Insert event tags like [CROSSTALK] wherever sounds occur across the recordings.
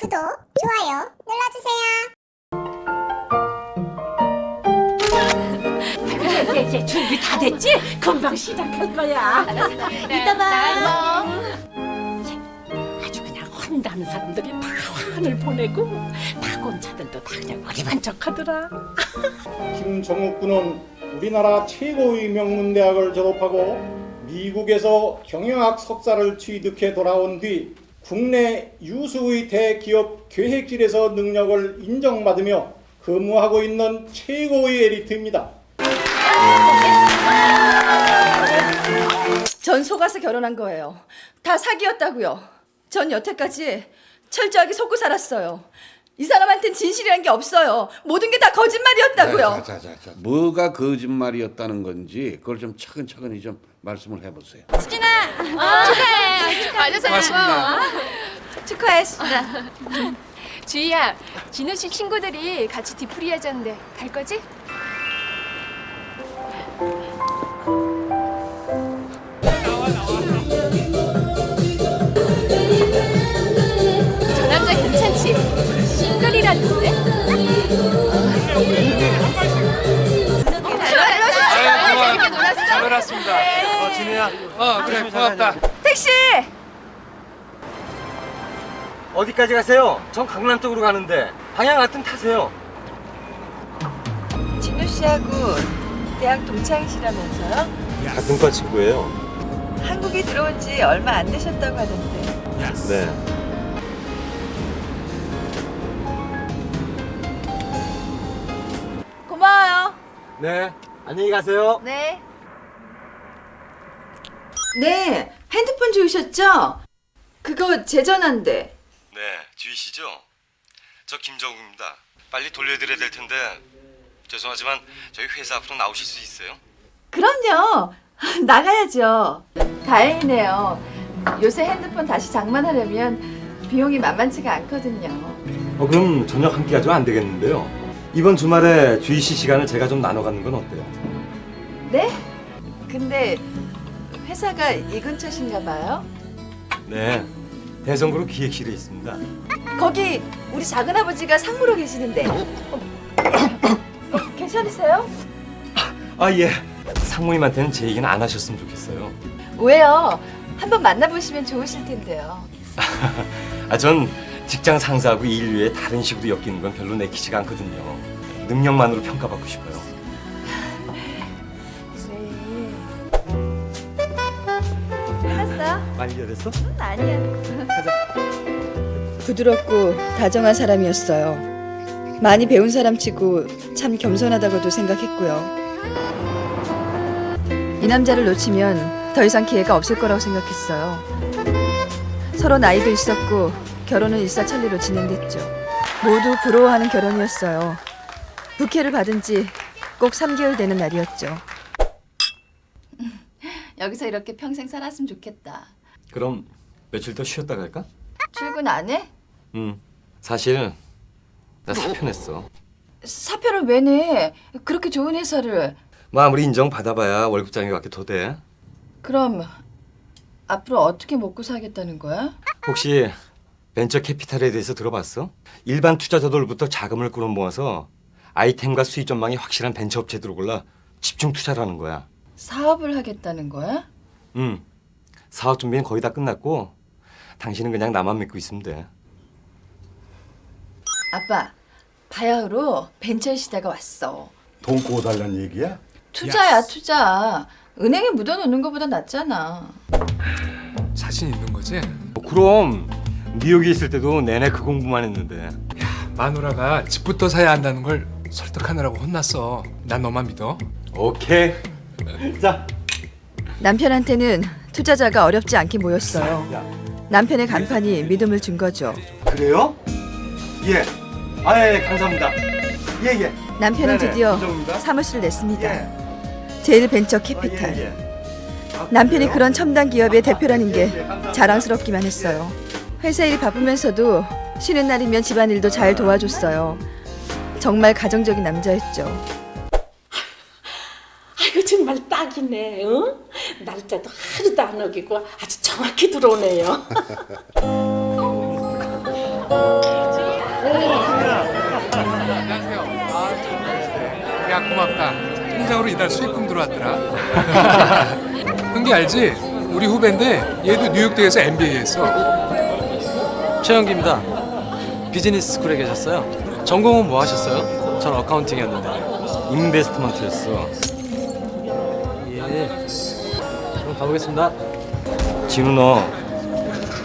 구독, 좋아요 눌러주세요. 이제, 이제 준비 다 됐지? 금방 시작할 거야. 이따 봐. 아주 그냥 혼다는 사람들이 다 환을 보내고 박원차들도 다 그냥 머리만 척하더라. 김정욱 군은 우리나라 최고의 명문대학을 졸업하고 미국에서 경영학 석사를 취득해 돌아온 뒤 국내 유수의 대기업 계획실에서 능력을 인정받으며 근무하고 있는 최고의 에리트입니다. 전 속아서 결혼한 거예요. 다 사기였다고요. 전 여태까지 철저하게 속고 살았어요. 이 사람한텐 진실이란 게 없어요. 모든 게 다 거짓말이었다고요. 자, 자, 자, 뭐가 거짓말이었다는 건지 그걸 좀 차근차근히 좀 말씀을 해보세요. 축하해, 신아. 주희야, 진우 씨 친구들이 같이 뒤풀이 하자는데 갈 거지? 잘 놀았습니다. 어, 진우야. 어, 그래, 고맙다. 택시! 어디까지 가세요? 전 강남 쪽으로 가는데 방향 같은 타세요. 진우 씨하고 대학 동창이시라면서요? 같은 과 친구예요. 한국에 들어온 지 얼마 안 되셨다고 하던데. 네. 고마워요. 네. 안녕히 가세요. 네. 네, 핸드폰 주우셨죠? 그거 제 전화인데. 네, 주희 씨죠? 저 김정우입니다. 빨리 돌려드려야 될 텐데 죄송하지만 저희 회사 앞으로 나오실 수 있어요? 그럼요. [LAUGHS] 나가야죠. 다행이네요. 요새 핸드폰 다시 장만하려면 비용이 만만치가 않거든요. 어, 그럼 저녁 함께 하죠? 안 되겠는데요. 이번 주말에 주희 씨 시간을 제가 좀 나눠 갖는 건 어때요? 네? 근데 회사가 이 근처신가 봐요? 네. 대성그룹 기획실에 있습니다. 거기 우리 작은 아버지가 상무로 계시는데. 어, 어, 괜찮으세요? 아, 예. 상무님한테는 제 얘기는 안 하셨으면 좋겠어요. 왜요? 한번 만나보시면 좋으실 텐데요. [LAUGHS] 아, 전 직장 상사하고 일 외에 다른 식으로 엮이는 건 별로 내키지가 않거든요. 능력만으로 평가받고 싶어요. 많이 기다렸어? 아니야. 부드럽고 다정한 사람이었어요. 많이 배운 사람치고 참 겸손하다고도 생각했고요. 이 남자를 놓치면 더 이상 기회가 없을 거라고 생각했어요. 서로 나이도 있었고 결혼은 일사천리로 진행됐죠. 모두 부러워하는 결혼이었어요. 부케를 받은 지 꼭 3개월 되는 날이었죠. 여기서 이렇게 평생 살았으면 좋겠다. 그럼 며칠 더 쉬었다 갈까? 출근 안 해? 응. 사실 나 사표 냈어. 사표를 왜 내? 그렇게 좋은 회사를. 뭐 아무리 인정 받아봐야 월급장이 갖게 더 돼. 그럼 앞으로 어떻게 먹고 살겠다는 거야? 혹시 벤처 캐피탈에 대해서 들어봤어? 일반 투자자들부터 자금을 끌어 모아서 아이템과 수익 전망이 확실한 벤처 업체들을 골라 집중 투자를 하는 거야. 사업을 하겠다는 거야? 응. 사업 준비는 거의 다 끝났고 당신은 그냥 나만 믿고 있으면 돼. 아빠, 바야흐로 벤처 시대가 왔어. 돈 구워달라는 얘기야? 투자야, 투자. 은행에 묻어놓는 것보다 낫잖아. 자신 있는 거지? 어, 그럼 뉴욕에 있을 때도 내내 그 공부만 했는데 마누라가 집부터 사야 한다는 걸 설득하느라고 혼났어. 난 너만 믿어. 오케이 자 남편한테는 투자자가 어렵지 않게 모였어요. 남편의 간판이 믿음을 준 거죠. 그래요? 예. 아, 예, 예, 감사합니다. 예, 예. 남편은 네네, 드디어 인정입니다. 사무실을 냈습니다. 예. 제일 벤처 아, 캐피탈. 예, 예. 아, 남편이 그래요? 그런 첨단 기업의 대표라는 예, 게 예, 감사합니다. 자랑스럽기만 했어요. 회사 일이 바쁘면서도 쉬는 날이면 집안일도 잘 도와줬어요. 정말 가정적인 남자였죠. 아이고 정말 딱이네. 어? 날짜도 하루도 안 어기고 아주 정확히 들어오네요. 안녕하세요. 아, 야 고맙다. 통장으로 이달 수익금 들어왔더라. 흥기 알지? 우리 후배인데 얘도 뉴욕대에서 MBA 했어. 최영기입니다. 비즈니스 스쿨에 계셨어요? 전공은 뭐 하셨어요? 전 어카운팅이었는데. 인베스트먼트였어. 예. 가보겠습니다. 진우 너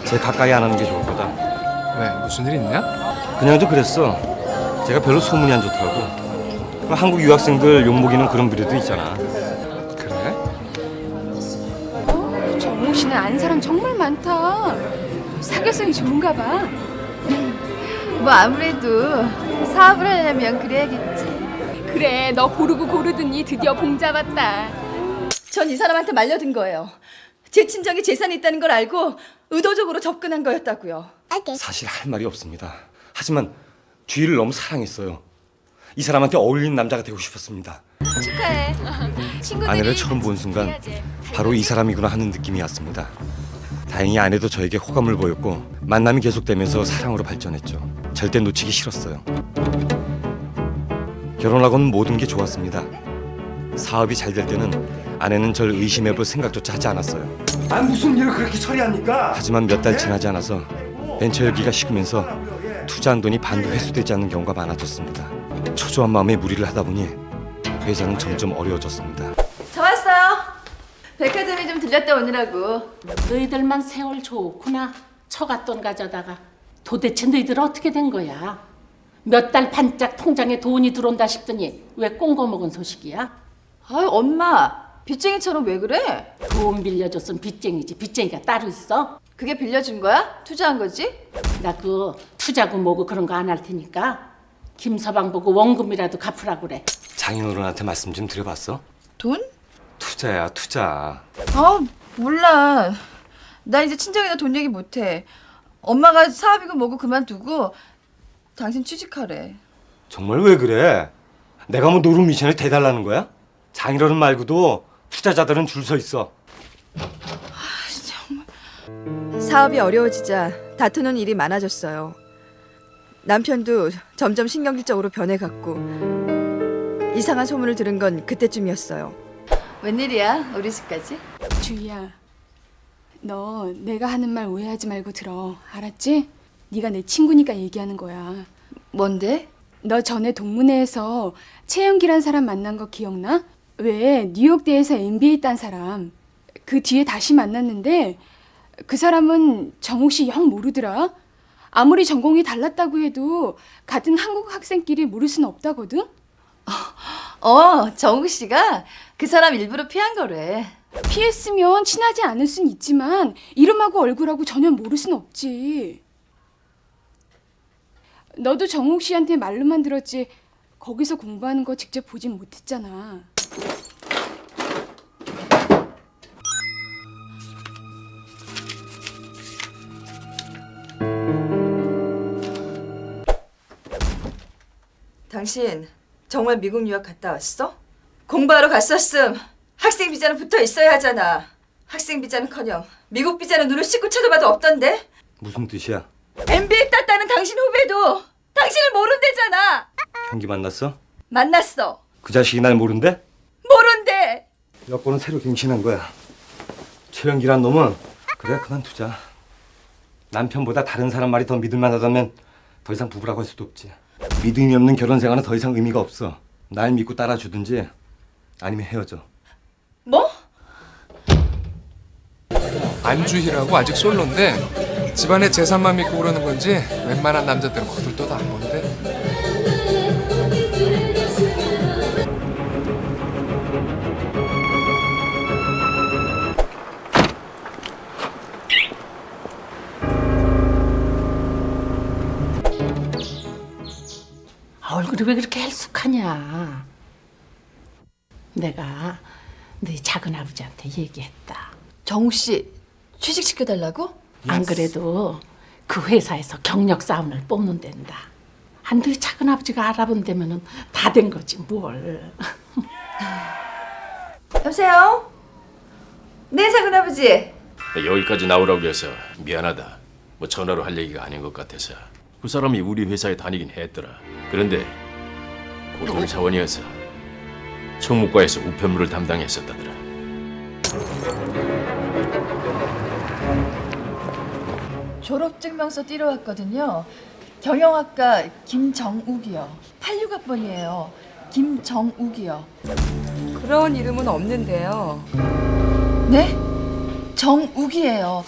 제 가까이 안 하는 게 좋을 거다. 왜 무슨 일 있냐? 그냥도 그랬어. 제가 별로 소문이 안 좋더라고. 그 한국 유학생들 욕먹이는 그런 부류도 있잖아. 그래? 정우 씨는 아는 사람 정말 많다. 사교성이 좋은가 봐. 뭐 아무래도 사업을 하려면 그래야겠지. 그래, 너 고르고 고르더니 드디어 봉 잡았다. 전 이 사람한테 말려든 거예요. 제 친정에 재산이 있다는 걸 알고 의도적으로 접근한 거였다고요. 사실 할 말이 없습니다. 하지만 주희를 너무 사랑했어요. 이 사람한테 어울리는 남자가 되고 싶었습니다. 축하해. [LAUGHS] 친구들이 아내를 처음 본 순간. 바로 이 사람이구나 하는 느낌이 왔습니다. 다행히 아내도 저에게 호감을 보였고 만남이 계속되면서 사랑으로 발전했죠. 절대 놓치기 싫었어요. 결혼하고는 모든 게 좋았습니다. 사업이 잘 될 때는 아내는 절 의심해볼 생각조차 하지 않았어요. 아 무슨 일을 그렇게 처리합니까? 하지만 몇 달 지나지 않아서 벤처 열기가 식으면서 투자한 돈이 반도 회수되지 않는 경우가 많아졌습니다. 초조한 마음에 무리를 하다 보니 회사는 점점 어려워졌습니다. 저 왔어요. 백화점에 좀 들렸다 오느라고. 너희들만 세월 좋구나. 처갓돈 가져다가 도대체 너희들 어떻게 된 거야? 몇 달 반짝 통장에 돈이 들어온다 싶더니 왜 꽁거 먹은 소식이야? 아유 엄마 빚쟁이처럼 왜 그래? 돈 빌려줬으면 빚쟁이지 빚쟁이가 따로 있어? 그게 빌려준 거야? 투자한 거지? 나 그 투자고 뭐고 그런 거 안 할 테니까 김서방 보고 원금이라도 갚으라고 그래. 장인어른한테 말씀 좀 드려봤어? 돈? 투자야 투자. 아 몰라. 나 이제 친정이나 돈 얘기 못해. 엄마가 사업이고 뭐고 그만두고 당신 취직하래. 정말 왜 그래? 내가 뭐 노름 미션에 대달라는 거야? 장인어른 말고도 투자자들은 줄 서 있어. 사업이 어려워지자 다투는 일이 많아졌어요. 남편도 점점 신경질적으로 변해갔고 이상한 소문을 들은 건 그때쯤이었어요. 웬일이야 우리 집까지? 주희야, 너 내가 하는 말 오해하지 말고 들어. 알았지? 네가 내 친구니까 얘기하는 거야. 뭔데? 너 전에 동문회에서 최영기란 사람 만난 거 기억나? 왜 뉴욕대에서 MBA 딴 사람. 그 뒤에 다시 만났는데 그 사람은 정욱 씨 영 모르더라. 아무리 전공이 달랐다고 해도 같은 한국 학생끼리 모를 수는 없다거든. 어 정우 씨가 그 사람 일부러 피한 거래. 피했으면 친하지 않을 순 있지만 이름하고 얼굴하고 전혀 모를 순 없지. 너도 정욱 씨한테 말로만 들었지 거기서 공부하는 거 직접 보진 못했잖아. 당신 정말 미국 유학 갔다 왔어? 공부하러 갔었음. 학생 비자는 붙어 있어야 하잖아. 학생 비자는커녕 미국 비자는 눈을 씻고 쳐다봐도 없던데. 무슨 뜻이야? MBA 땄다는 당신 후배도 당신을 모른대잖아. 형기 만났어? 만났어. 그 자식이 날 모른대? 모른대. 여권은 새로 갱신한 거야. 최영기란 놈은 그래 그만두자. 남편보다 다른 사람 말이 더 믿을만하다면 더 이상 부부라고 할 수도 없지. 믿음이 없는 결혼 생활은 더 이상 의미가 없어. 날 믿고 따라주든지 아니면 헤어져. 뭐? 안주희라고 아직 솔로인데 집안의 재산만 믿고 그러는 건지 웬만한 남자들은 거들떠도 안 본대. 얼굴이 왜 그렇게 헬쑥하냐? 내가 너희 작은 아버지한테 얘기했다. 정우 씨 취직시켜 달라고? 안 그래도 그 회사에서 경력 사원을 뽑는댄다. 안 너희 작은 아버지가 알아본다면은 다 된 거지 뭘. [LAUGHS] 여보세요. 네 작은 아버지. 여기까지 나오라고 해서 미안하다. 뭐 전화로 할 얘기가 아닌 것 같아서. 그 사람이 우리 회사에 다니긴 했더라. 그런데 고등사원이어서 청무과에서 우편물을 담당했었다더라. 졸업증명서 띠러 왔거든요. 경영학과 김정욱이요. 86학번이에요. 김정욱이요. 그런 이름은 없는데요. 네? 정욱이에요.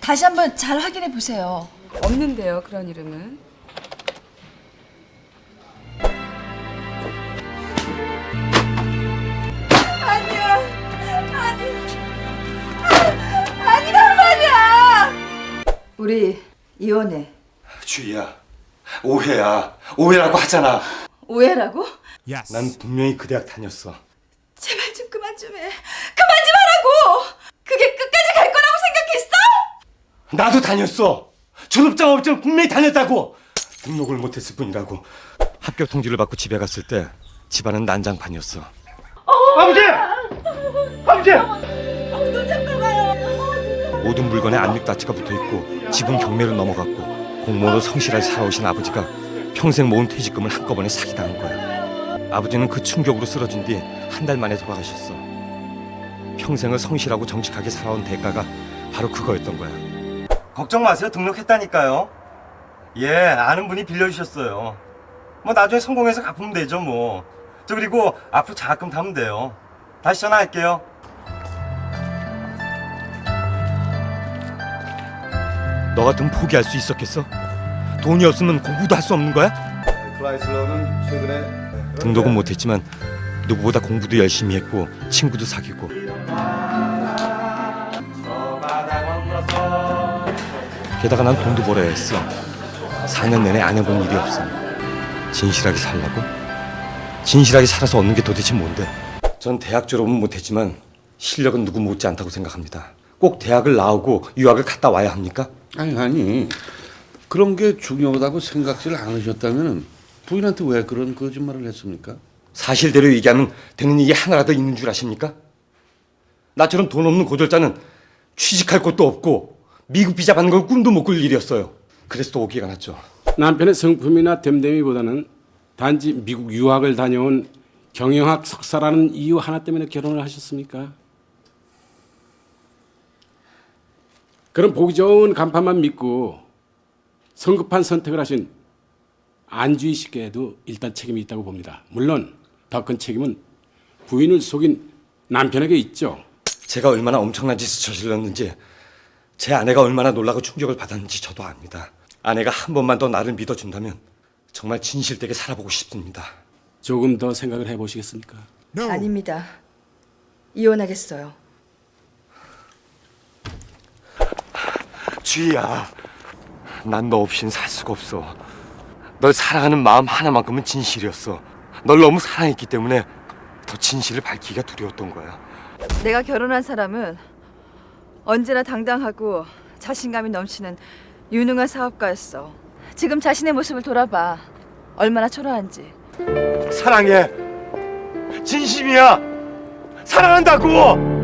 다시 한번 잘 확인해 보세요. 없는데요, 그런 이름은. 우리 이혼해. 주희야, 오해야. 오해라고 하잖아. 오해라고? 난 분명히 그 대학 다녔어. 제발 좀 그만 좀 해. 그만 좀 하라고. 그게 끝까지 갈 거라고 생각했어? 나도 다녔어. 졸업장 없지만 분명히 다녔다고. 등록을 못했을 뿐이라고. 합격 통지를 받고 집에 갔을 때 집안은 난장판이었어. 아버지! 아버지! 모든 물건에 안육다치가 붙어 있고 집은 경매로 넘어갔고 공무원으로 성실하게 살아오신 아버지가 평생 모은 퇴직금을 한꺼번에 사기당한 거야. 아버지는 그 충격으로 쓰러진 뒤 한 달 만에 돌아가셨어. 평생을 성실하고 정직하게 살아온 대가가 바로 그거였던 거야. 걱정 마세요. 등록했다니까요. 예, 아는 분이 빌려주셨어요. 뭐 나중에 성공해서 갚으면 되죠, 뭐. 저 그리고 앞으로 장학금 타면 돼요. 다시 전화할게요. 너 같으면 포기할 수 있었겠어? 돈이 없으면 공부도 할 수 없는 거야? 클라이슬러는 최근에 등록은 못했지만 누구보다 공부도 열심히 했고 친구도 사귀고 게다가 난 돈도 벌어야 했어 4년 내내 안 해본 일이 없어 진실하게 살라고? 진실하게 살아서 얻는 게 도대체 뭔데? 전 대학 졸업은 못했지만 실력은 누구 못지 않다고 생각합니다 꼭 대학을 나오고 유학을 갔다 와야 합니까? 아니 아니 그런 게 중요하다고 생각질 않으셨다면 부인한테 왜 그런 거짓말을 했습니까? 사실대로 얘기하면 되는 일이 하나라도 있는 줄 아십니까? 나처럼 돈 없는 고졸자는 취직할 곳도 없고 미국 비자 받는 걸 꿈도 못 꿀 일이었어요. 그래서 또 오기가 났죠. 남편의 성품이나 됨됨이보다는 단지 미국 유학을 다녀온 경영학 석사라는 이유 하나 때문에 결혼을 하셨습니까? 그런 보기 좋은 간판만 믿고 성급한 선택을 하신 안주희 씨께도 일단 책임이 있다고 봅니다. 물론 더 큰 책임은 부인을 속인 남편에게 있죠. 제가 얼마나 엄청난 짓을 저질렀는지 제 아내가 얼마나 놀라고 충격을 받았는지 저도 압니다. 아내가 한 번만 더 나를 믿어준다면 정말 진실되게 살아보고 싶습니다. 조금 더 생각을 해보시겠습니까? 아닙니다. 이혼하겠어요. 주희야, 난 너 없인 살 수가 없어. 널 사랑하는 마음 하나만큼은 진실이었어. 널 너무 사랑했기 때문에 더 진실을 밝히기가 두려웠던 거야. 내가 결혼한 사람은 언제나 당당하고 자신감이 넘치는 유능한 사업가였어. 지금 자신의 모습을 돌아봐. 얼마나 초라한지. 사랑해. 진심이야. 사랑한다고.